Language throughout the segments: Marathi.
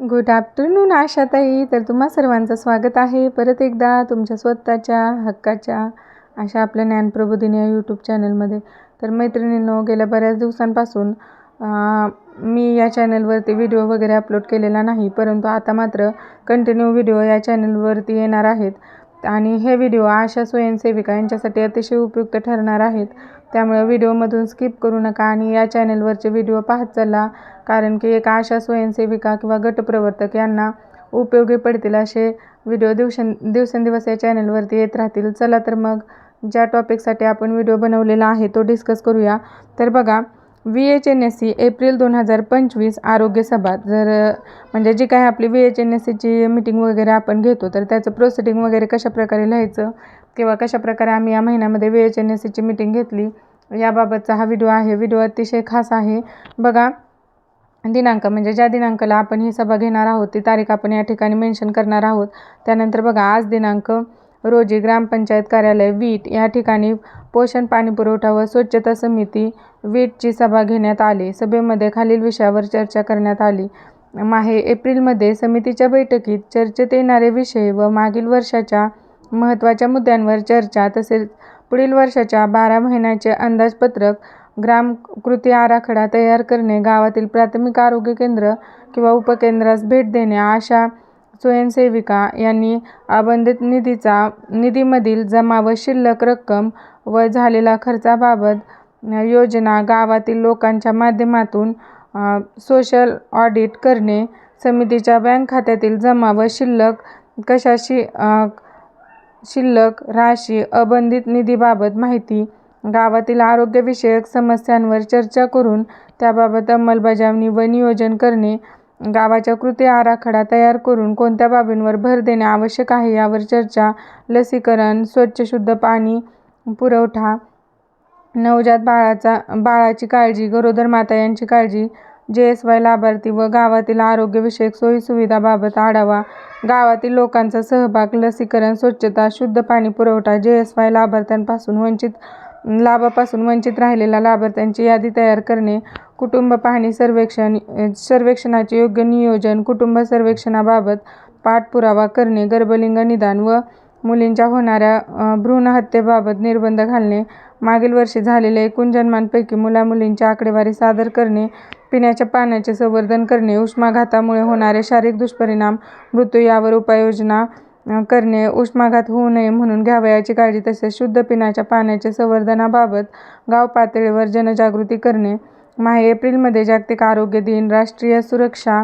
गुड आफ्टरनून आशाताई. तर तुम्हा सर्वांचं स्वागत आहे. परत एकदा तुमच्या स्वतःच्या हक्काच्या अशा आपल्या ज्ञानप्रबोधिनी या यूट्यूब चॅनलमध्ये तर मैत्रिणींनो गेल्या बऱ्याच दिवसांपासून मी या चॅनलवरती व्हिडिओ वगैरे अपलोड केलेला नाही. परंतु आता मात्र कंटिन्यू व्हिडिओ या चॅनलवरती येणार आहेत. आणि हे व्हिडिओ आशा स्वयंसेविका यांच्यासाठी अतिशय उपयुक्त ठरणार आहेत. त्यामुळे व्हिडिओमधून स्किप करू नका आणि या चॅनलवरचे व्हिडिओ पाहत चला. कारण की एक आशा स्वयंसेविका किंवा गटप्रवर्तक यांना उपयोगी पडतील असे व्हिडिओ दिवसें दिवसेंदिवस या चॅनलवरती येत राहतील. चला तर मग ज्या टॉपिकसाठी आपण व्हिडिओ बनवलेला आहे तो डिस्कस करूया. तर बघा V H N S C April दोन हजार पंचवीस आरोग्य सभा. जर म्हणजे जी काही आपली व्ही एच एन एस सीची मिटिंग वगैरे आपण घेतो तर त्याचं प्रोसिडिंग वगैरे कशाप्रकारे लिहायचं किंवा कशाप्रकारे आम्ही या महिन्यामध्ये व्ही एच एन एस सीची मिटिंग घेतली याबाबतचा हा व्हिडिओ आहे. व्हिडिओ अतिशय खास आहे. बघा दिनांक म्हणजे ज्या दिनांकाला आपण ही सभा घेणार आहोत ती तारीख आपण या ठिकाणी मेन्शन करणार आहोत. त्यानंतर बघा आज दिनांक रोजी ग्रामपंचायत कार्यालय वीट या ठिकाणी पोषण पाणी पुरवठा व स्वच्छता समिती वीटची सभा घेण्यात आली. सभेमध्ये खालील विषयावर चर्चा करण्यात आली. माहे एप्रिलमध्ये समितीच्या बैठकीत चर्चेत येणारे विषय व मागील वर्षाच्या महत्त्वाच्या मुद्द्यांवर चर्चा तसेच पुढील वर्षाच्या बारा महिन्याचे अंदाजपत्रक ग्राम कृती आराखडा तयार करणे गावातील प्राथमिक आरोग्य केंद्र किंवा उपकेंद्रास भेट देणे अशा स्वयंसेविका यांनी अबंधित निधीचा निधीमधील जमा व शिल्लक रक्कम व झालेला खर्चाबाबत योजना गावातील लोकांच्या माध्यमातून सोशल ऑडिट करणे समितीच्या बँक खात्यातील जमा व शिल्लक कशाशी शिल्लक राशी अबंधित निधीबाबत माहिती गावातील आरोग्यविषयक समस्यांवर चर्चा करून त्याबाबत अंमलबजावणी व नियोजन करणे गावाच्या कृती आराखडा तयार करून कोणत्या बाबींवर भर देणे आवश्यक आहे यावर चर्चा लसीकरण स्वच्छ शुद्ध पाणी पुरवठा नवजात बाळाचा बाळाची काळजी गरोदर माता यांची काळजी जे एस वाय लाभार्थी व गावातील आरोग्यविषयक सोयीसुविधाबाबत आढावा गावातील लोकांचा सहभाग लसीकरण स्वच्छता शुद्ध पाणी पुरवठा जे एस वाय लाभार्थ्यांपासून वंचित लाभापासून वंचित राहिलेल्या लाभार्थ्यांची यादी तयार करणे कुटुंब पाहणी सर्वेक्षण सर्वेक्षणाचे योग्य नियोजन कुटुंब सर्वेक्षणाबाबत पाठपुरावा करणे गर्भलिंग निदान व मुलींच्या होणाऱ्या भ्रूणहत्येबाबत निर्बंध घालणे मागील वर्षी झालेल्या एकूण जन्मांपैकी मुलामुलींची आकडेवारी सादर करणे पिण्याच्या पाण्याचे संवर्धन करणे उष्माघातामुळे होणारे शारीरिक दुष्परिणाम मृत्यू यावर उपाययोजना करणे उष्माघात होऊ नये म्हणून घ्यावयाची काळजी तसेच शुद्ध पिण्याच्या पाण्याच्या संवर्धनाबाबत गाव पातळीवर जनजागृती करणे माहे एप्रिलमध्ये जागतिक आरोग्य दिन राष्ट्रीय सुरक्षा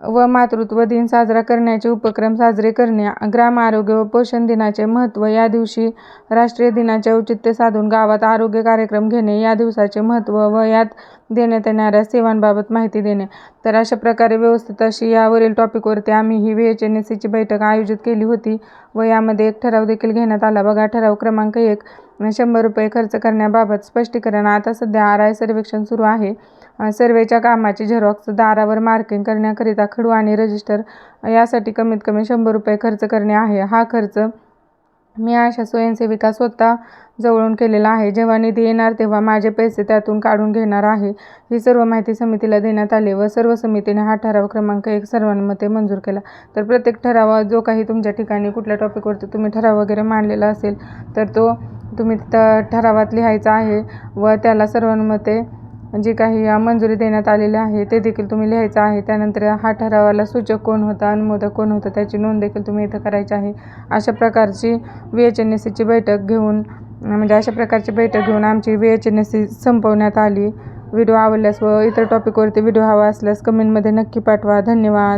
व मातृत्व दिन साजरा करण्याचे उपक्रम साजरे करणे ग्राम आरोग्य व पोषण दिनाचे महत्त्व या दिवशी राष्ट्रीय दिनाचे औचित्य साधून गावात आरोग्य कार्यक्रम घेणे या दिवसाचे महत्त्व व यात देण्यात येणाऱ्या सेवांबाबत माहिती देणे. तर अशा प्रकारे व्यवस्थित अशी यावरील टॉपिकवरती आम्ही ही व्ही एच एन एस सीची बैठक आयोजित केली होती व यामध्ये एक ठराव देखील घेण्यात आला. बघा ठराव क्रमांक एक शंभर रुपये खर्च करण्याबाबत स्पष्टीकरण. आता सध्या आर आय सर्वेक्षण सुरू आहे. सर्वेच्या कामाची झेरॉक्स दारावर मार्किंग करण्याकरिता खडू आणि रजिस्टर यासाठी कमीत कमी शंभर रुपये खर्च करणे आहे. हा खर्च मी अशा स्वयंसेविका स्वतः जवळून केलेला आहे. जेव्हा निधी येणार तेव्हा माझे पैसे त्यातून काढून घेणार आहे. ही सर्व माहिती समितीला देण्यात आली व सर्व समितीने हा ठराव क्रमांक एक सर्वांमध्ये मंजूर केला. तर प्रत्येक ठराव जो काही तुमच्या ठिकाणी कुठल्या टॉपिकवरती तुम्ही ठराव वगैरे मांडलेला असेल तर तो तुम्ही तिथं ठरावात लिहायचा आहे व त्याला सर्वांमध्ये जे काही मंजुरी देण्यात आलेली आहे ते देखील तुम्ही लिहायचं आहे. त्यानंतर हा ठरावाला सूचक कोण होता अनुमोदक कोण होतं त्याची नोंद देखील तुम्ही इथं करायची आहे. अशा प्रकारची व्ही एच एन एस सीची बैठक घेऊन म्हणजे अशा प्रकारची बैठक घेऊन आमची V H N S C संपवण्यात आली. व्हिडिओ आवडल्यास व इतर टॉपिकवरती व्हिडिओ हवा असल्यास कमेंटमध्ये नक्की पाठवा. धन्यवाद.